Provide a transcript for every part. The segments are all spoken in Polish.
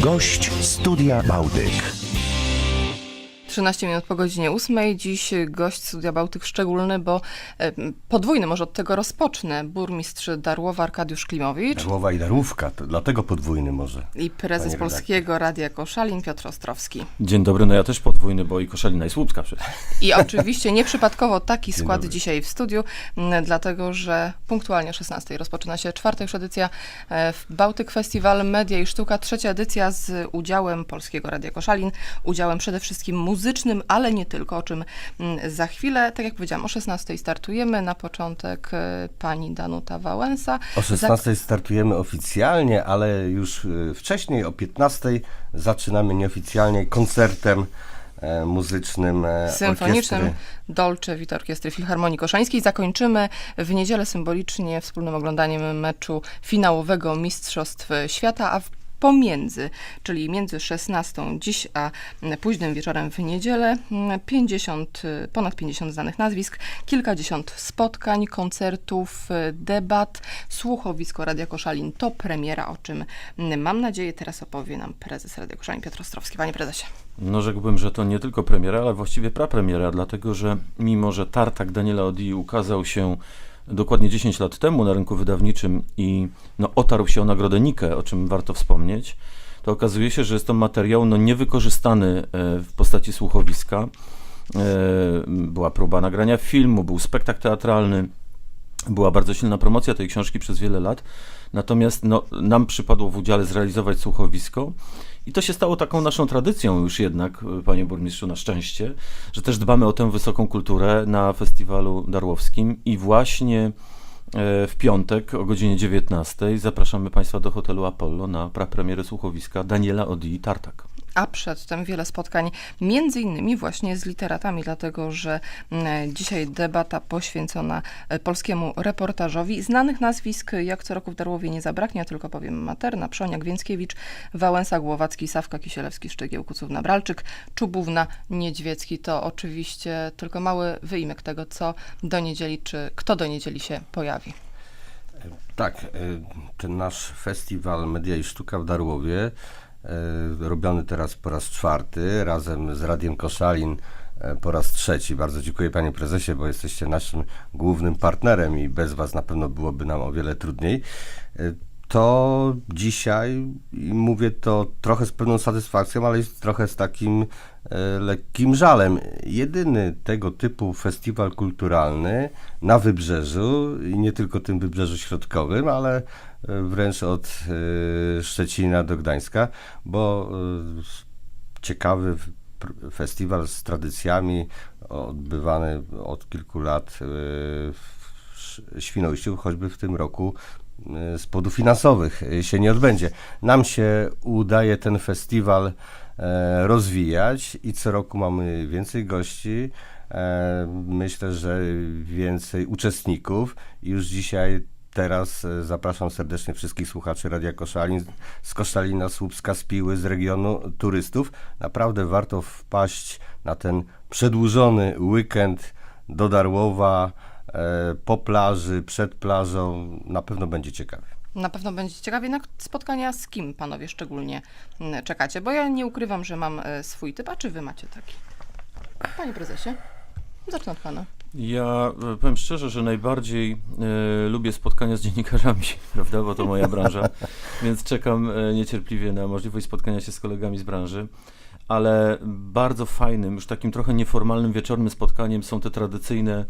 Gość Studia Bałtyk. 13 minut po godzinie 8. Dziś gość Studia Bałtyk szczególny, bo e, podwójny, może od tego rozpocznę. Burmistrz Darłowa Arkadiusz Klimowicz Darłowa i darówka, to dlatego podwójny może. i prezes. Polskiego Radia Koszalin Piotr Ostrowski. Dzień dobry, no ja też podwójny, bo i Koszalina i Słupska przecież. I oczywiście nieprzypadkowo taki skład dobry. dzisiaj w studiu, dlatego że punktualnie o 16 rozpoczyna się czwarta już edycja e, w Bałtyk Festiwal Media i Sztuka, trzecia edycja z udziałem Polskiego Radia Koszalin, udziałem przede wszystkim muzycznym, ale nie tylko, o czym m, za chwilę. Tak jak powiedziałam, o 16 startujemy. Na początek e, pani Danuta Wałęsa. O 16 startujemy oficjalnie, ale już y, wcześniej, o 15 zaczynamy nieoficjalnie koncertem e, muzycznym e, symfonicznym orkiestry. Dolce Vita Orkiestry Filharmonii Koszańskiej. Zakończymy w niedzielę symbolicznie wspólnym oglądaniem meczu finałowego Mistrzostw Świata, a w pomiędzy, czyli między 16 dziś a późnym wieczorem w niedzielę, 50, ponad 50 znanych nazwisk, kilkadziesiąt spotkań, koncertów, debat, słuchowisko Radia Koszalin to premiera, o czym mam nadzieję teraz opowie nam prezes Radia Koszalin Piotr Ostrowski. Panie prezesie. No rzekłbym, że to nie tylko premiera, ale właściwie prapremiera, dlatego że mimo, że Tartak Daniela Odii ukazał się dokładnie 10 lat temu na rynku wydawniczym i no, otarł się o nagrodę Nike, o czym warto wspomnieć, to okazuje się, że jest to materiał no, niewykorzystany e, w postaci słuchowiska. E, Była próba nagrania filmu, był spektakl teatralny, była bardzo silna promocja tej książki przez wiele lat. Natomiast no, nam przypadło w udziale zrealizować słuchowisko i to się stało taką naszą tradycją już jednak, y, panie burmistrzu, na szczęście, że też dbamy o tę wysoką kulturę na festiwalu darłowskim i właśnie e, w piątek o godzinie 19 zapraszamy państwa do hotelu Apollo na prapremierę słuchowiska Daniela Odii Tartak. A przedtem wiele spotkań, między innymi właśnie z literatami, dlatego że mm, dzisiaj debata poświęcona e, polskiemu reportażowi. Znanych nazwisk jak co roku w Darłowie nie zabraknie, tylko powiem Materna, Przoniak, Więckiewicz, Wałęsa, Głowacki, Sawka, Kisielewski, Szczygieł, Kucówna, Bralczyk, Czubówna, Niedźwiecki. To oczywiście tylko mały wyimek tego, co do niedzieli, czy kto do niedzieli się pojawi. Tak, y, ten nasz festiwal Media i Sztuka w Darłowie, robiony teraz po raz czwarty, razem z Radiem Koszalin y, po raz trzeci. Bardzo dziękuję panie prezesie, bo jesteście naszym głównym partnerem i bez was na pewno byłoby nam o wiele trudniej. To dzisiaj, i mówię to trochę z pewną satysfakcją, ale jest trochę z takim e, lekkim żalem. Jedyny tego typu festiwal kulturalny na wybrzeżu i nie tylko tym wybrzeżu środkowym, ale e, wręcz od e, Szczecina do Gdańska, bo ciekawy festiwal z tradycjami odbywany od kilku lat w Świnoujściu, choćby w tym roku z powodów finansowych e, się nie odbędzie. Nam się udaje ten festiwal e, rozwijać i co roku mamy więcej gości. E, myślę, że więcej uczestników. Już dzisiaj Teraz e, zapraszam serdecznie wszystkich słuchaczy Radia Koszalin z Koszalina, Słupska, z Piły, z regionu turystów. Naprawdę warto wpaść na ten przedłużony weekend do Darłowa, po plaży, przed plażą. Na pewno będzie ciekawie. Na pewno będzie ciekawie, na spotkania z kim panowie szczególnie mm, czekacie, bo ja nie ukrywam, że mam e, swój typ, a czy wy macie taki? Panie prezesie, zacznę od pana. Ja e, powiem szczerze, że najbardziej e, lubię spotkania z dziennikarzami, prawda, bo to moja branża, więc czekam e, niecierpliwie na możliwość spotkania się z kolegami z branży. Ale bardzo fajnym, już takim trochę nieformalnym wieczornym spotkaniem są te tradycyjne,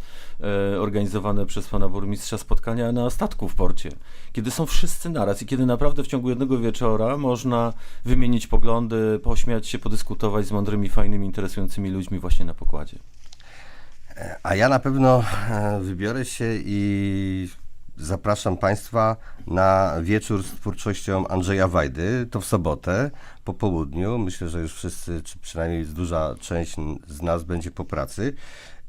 e, organizowane przez pana burmistrza spotkania na statku w porcie, kiedy są wszyscy naraz i kiedy naprawdę w ciągu jednego wieczora można wymienić poglądy, pośmiać się, podyskutować z mądrymi, fajnymi, interesującymi ludźmi właśnie na pokładzie. A ja na pewno e, wybiorę się i zapraszam Państwa na wieczór z twórczością Andrzeja Wajdy. To w sobotę po południu. Myślę, że już wszyscy, czy przynajmniej duża część z nas będzie po pracy.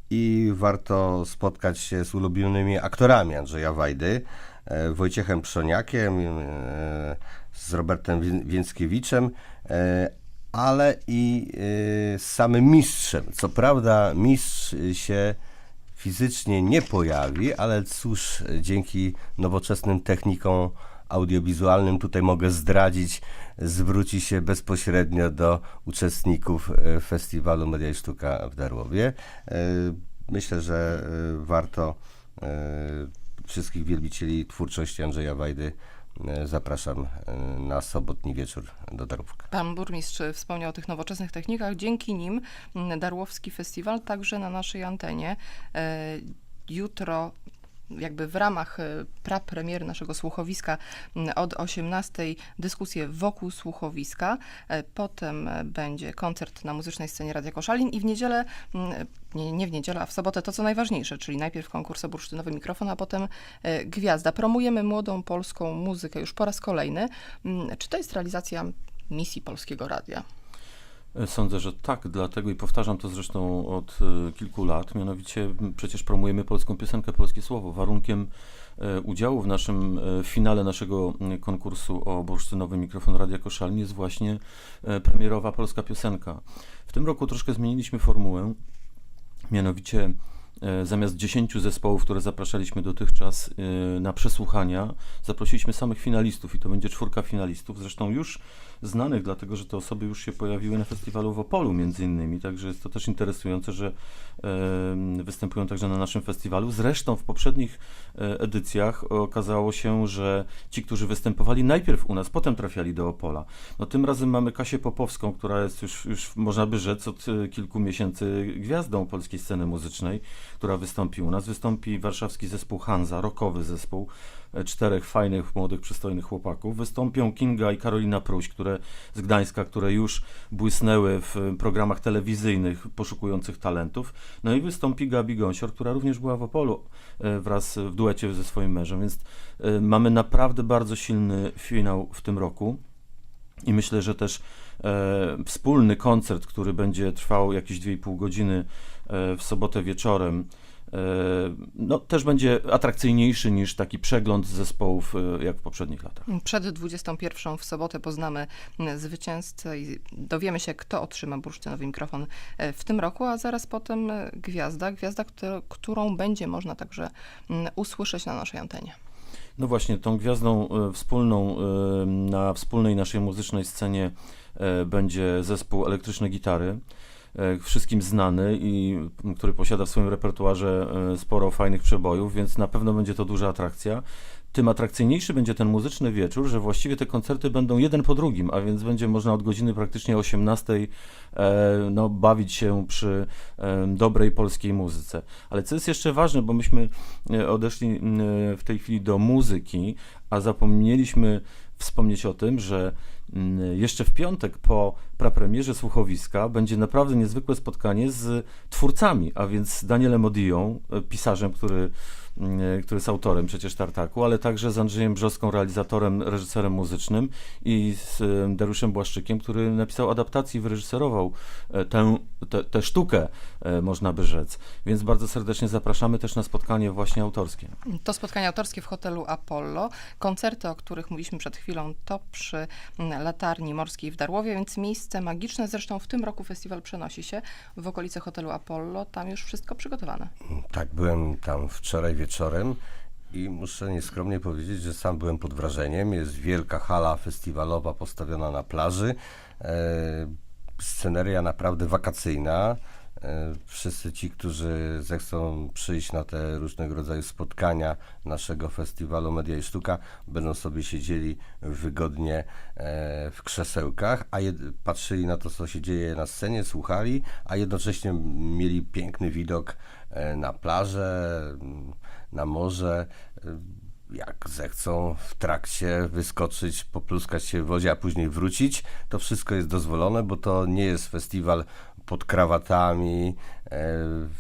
I warto spotkać się z ulubionymi aktorami Andrzeja Wajdy, e, Wojciechem Przoniakiem, e, z Robertem Wię- Więckiewiczem, e, ale i z samym mistrzem. Co prawda mistrz się fizycznie nie pojawi, ale cóż, dzięki nowoczesnym technikom audiowizualnym, tutaj mogę zdradzić, zwróci się bezpośrednio do uczestników e, festiwalu Media i Sztuka w Darłowie. E, Myślę, że e, warto wszystkich wielbicieli twórczości Andrzeja Wajdy zapraszam e, na sobotni wieczór do Darówka. Pan burmistrz wspomniał o tych nowoczesnych technikach. Dzięki nim mm, Darłowski Festiwal także na naszej antenie e, jutro jakby w ramach e, prapremiery naszego słuchowiska od 18 dyskusje wokół słuchowiska, e, potem e, będzie koncert na muzycznej scenie Radia Koszalin i w niedzielę, nie, nie w niedzielę, a w sobotę to co najważniejsze, czyli najpierw konkurs o bursztynowy mikrofon, a potem gwiazda. Promujemy młodą polską muzykę już po raz kolejny. Czy to jest realizacja misji Polskiego Radia? Sądzę, że tak, dlatego i powtarzam to zresztą od e, kilku lat, mianowicie przecież promujemy polską piosenkę, polskie słowo. Warunkiem e, udziału w naszym e, finale naszego konkursu o bursztynowy mikrofon Radia Koszalin jest właśnie premierowa polska piosenka. W tym roku troszkę zmieniliśmy formułę, mianowicie zamiast 10 zespołów, które zapraszaliśmy dotychczas na przesłuchania, zaprosiliśmy samych finalistów i to będzie czwórka finalistów, zresztą już znanych, dlatego że te osoby już się pojawiły na festiwalu w Opolu między innymi, także jest to też interesujące, że e, występują także na naszym festiwalu. Zresztą w poprzednich e, edycjach okazało się, że ci, którzy występowali najpierw u nas, potem trafiali do Opola. No tym razem mamy Kasię Popowską, która jest już, już można by rzec od e, kilku miesięcy gwiazdą polskiej sceny muzycznej, która wystąpi u nas. Wystąpi warszawski zespół Hanza, rockowy zespół, czterech fajnych, młodych, przystojnych chłopaków. Wystąpią Kinga i Karolina Pruś, które z Gdańska, które już błysnęły w programach telewizyjnych poszukujących talentów. No i wystąpi Gabi Gąsior, która również była w Opolu e, wraz w duecie ze swoim mężem, więc e, mamy naprawdę bardzo silny finał w tym roku. I myślę, że też e, wspólny koncert, który będzie trwał jakieś 2,5 godziny e, w sobotę wieczorem, no, też będzie atrakcyjniejszy niż taki przegląd zespołów e, jak w poprzednich latach. Przed 21 w sobotę poznamy zwycięzcę i dowiemy się, kto otrzyma bursztynowy mikrofon e, w tym roku, a zaraz potem e, gwiazda, gwiazda, którą, będzie można także usłyszeć na naszej antenie. No właśnie, tą gwiazdą e, wspólną e, na wspólnej naszej muzycznej scenie e, będzie zespół Elektryczne Gitary. E, Wszystkim znany i który posiada w swoim repertuarze e, sporo fajnych przebojów, więc na pewno będzie to duża atrakcja. Tym atrakcyjniejszy będzie ten muzyczny wieczór, że właściwie te koncerty będą jeden po drugim, a więc będzie można od godziny praktycznie 18 e, no, bawić się przy dobrej polskiej muzyce. Ale co jest jeszcze ważne, bo myśmy odeszli w tej chwili do muzyki, a zapomnieliśmy wspomnieć o tym, że jeszcze w piątek po prapremierze słuchowiska będzie naprawdę niezwykłe spotkanie z twórcami, a więc Danielem Odią, e, pisarzem, który, mm, e, który jest autorem przecież Tartaku, ale także z Andrzejem Brzoską, realizatorem, reżyserem muzycznym i z e, Dariuszem Błaszczykiem, który napisał adaptację i wyreżyserował tę, tę, sztukę, można by rzec. Więc bardzo serdecznie zapraszamy też na spotkanie właśnie autorskie. To spotkanie autorskie w hotelu Apollo. Koncerty, o których mówiliśmy przed chwilą, to przy mm, latarni morskiej w Darłowie, więc miejsce magiczne. Zresztą w tym roku festiwal przenosi się w okolice hotelu Apollo. Tam już wszystko przygotowane. Tak, byłem tam wczoraj wieczorem i muszę nieskromnie powiedzieć, że sam byłem pod wrażeniem. Jest wielka hala festiwalowa postawiona na plaży. E, sceneria naprawdę wakacyjna. E, wszyscy ci, którzy zechcą przyjść na te różnego rodzaju spotkania naszego festiwalu Media i Sztuka, będą sobie siedzieli wygodnie e, w krzesełkach, a patrzyli na to, co się dzieje na scenie, słuchali, a jednocześnie mieli piękny widok e, na plażę, na morze. Jak zechcą w trakcie wyskoczyć, popluskać się w wodzie, a później wrócić, to wszystko jest dozwolone, bo to nie jest festiwal pod krawatami, e,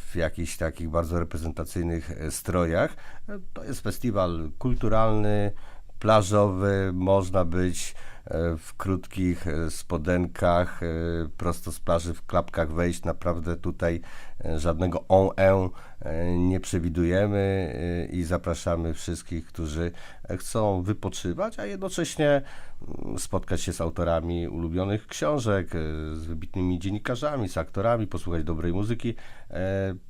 w jakichś takich bardzo reprezentacyjnych e, strojach. E, To jest festiwal kulturalny, plażowy, można być e, w krótkich e, spodenkach, e, prosto z plaży w klapkach wejść. Naprawdę tutaj żadnego e, nie przewidujemy i zapraszamy wszystkich, którzy chcą wypoczywać, a jednocześnie mm, spotkać się z autorami ulubionych książek, z wybitnymi dziennikarzami, z aktorami, posłuchać dobrej muzyki,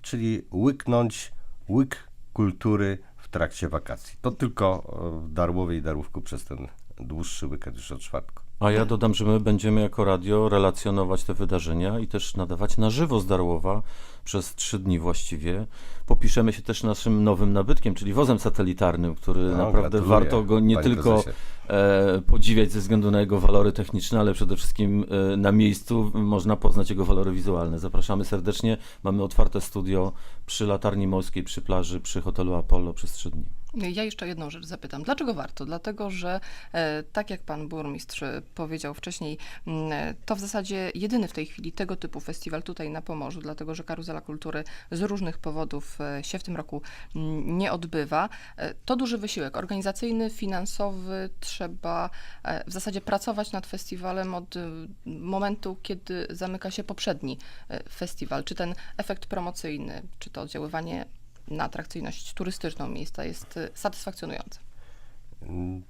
czyli łyknąć łyk kultury w trakcie wakacji. To tylko e, w Darłowie i Darłówku przez ten dłuższy weekend już od czwartku. A ja dodam, że my będziemy jako radio relacjonować te wydarzenia i też nadawać na żywo z Darłowa przez trzy dni właściwie. Popiszemy się też naszym nowym nabytkiem, czyli wozem satelitarnym, który No, naprawdę gratuluję, warto go nie tylko e, podziwiać ze względu na jego walory techniczne, ale przede wszystkim e, na miejscu można poznać jego walory wizualne. Zapraszamy serdecznie. Mamy otwarte studio przy Latarni Morskiej, przy plaży, przy hotelu Apollo przez trzy dni. Ja jeszcze jedną rzecz zapytam. Dlaczego warto? Dlatego, że e, tak jak pan burmistrz powiedział wcześniej, m, e, to w zasadzie jedyny w tej chwili tego typu festiwal tutaj na Pomorzu, dlatego że Karuzela Kultury z różnych powodów e, się w tym roku m, nie odbywa. To duży wysiłek organizacyjny, finansowy. Trzeba w zasadzie pracować nad festiwalem od momentu, kiedy zamyka się poprzedni festiwal. Czy ten efekt promocyjny, czy to oddziaływanie na atrakcyjność turystyczną miejsca jest y, satysfakcjonujące. Mm,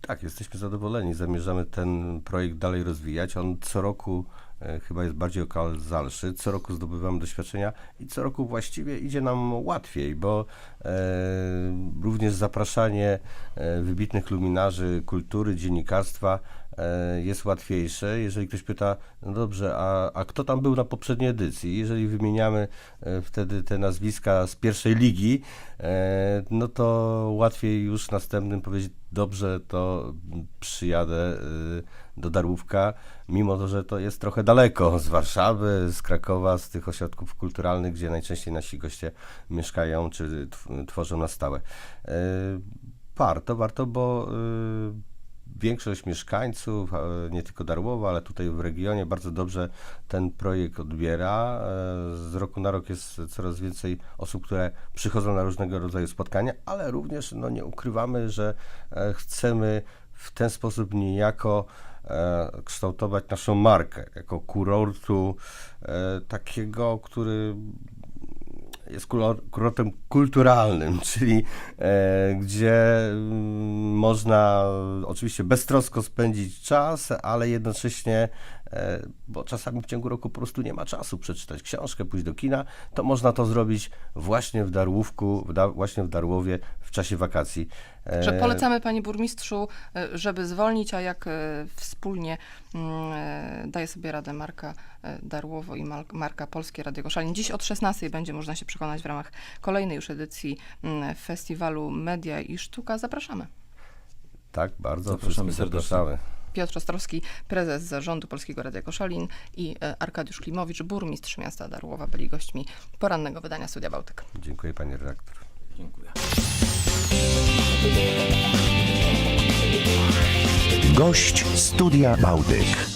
Tak, jesteśmy zadowoleni. Zamierzamy ten projekt dalej rozwijać. On co roku chyba jest bardziej okazalszy. Co roku zdobywamy doświadczenia i co roku właściwie idzie nam łatwiej, bo e, również zapraszanie e, wybitnych luminarzy kultury, dziennikarstwa e, jest łatwiejsze. Jeżeli ktoś pyta, no dobrze, a, a kto tam był na poprzedniej edycji? Jeżeli wymieniamy e, wtedy te nazwiska z pierwszej ligi, e, no to łatwiej już następnym powiedzieć, dobrze, to przyjadę do Darłówka, mimo to, że to jest trochę daleko z Warszawy, z Krakowa, z tych ośrodków kulturalnych, gdzie najczęściej nasi goście mieszkają czy tw- tworzą na stałe. Y, Warto, warto, bo y, większość mieszkańców, e, nie tylko Darłowa, ale tutaj w regionie bardzo dobrze ten projekt odbiera. E, Z roku na rok jest coraz więcej osób, które przychodzą na różnego rodzaju spotkania, ale również no, nie ukrywamy, że e, chcemy w ten sposób niejako e, kształtować naszą markę jako kurortu e, takiego, który jest kurortem kulturalnym, czyli e, gdzie mm, można oczywiście beztrosko spędzić czas, ale jednocześnie, e, bo czasami w ciągu roku po prostu nie ma czasu przeczytać książkę, pójść do kina, to można to zrobić właśnie w Darłówku, w da- właśnie w Darłowie w czasie wakacji. E, Że polecamy panie burmistrzu, y, żeby zwolnić, a jak wspólnie mm, daje sobie radę marka Darłowo i marka Polskie Radio Koszalin. Dziś od 16 będzie można się przekonać w ramach kolejnej już edycji mm, festiwalu Media i Sztuka. Zapraszamy. Tak, bardzo Zapraszamy serdecznie. zapraszamy. Piotr Ostrowski, prezes zarządu Polskiego Radia Koszalin i y, Arkadiusz Klimowicz, burmistrz miasta Darłowa, byli gośćmi porannego wydania Studia Bałtyk. Dziękuję panie redaktor. Dziękuję. Gość Studia Bałtyk.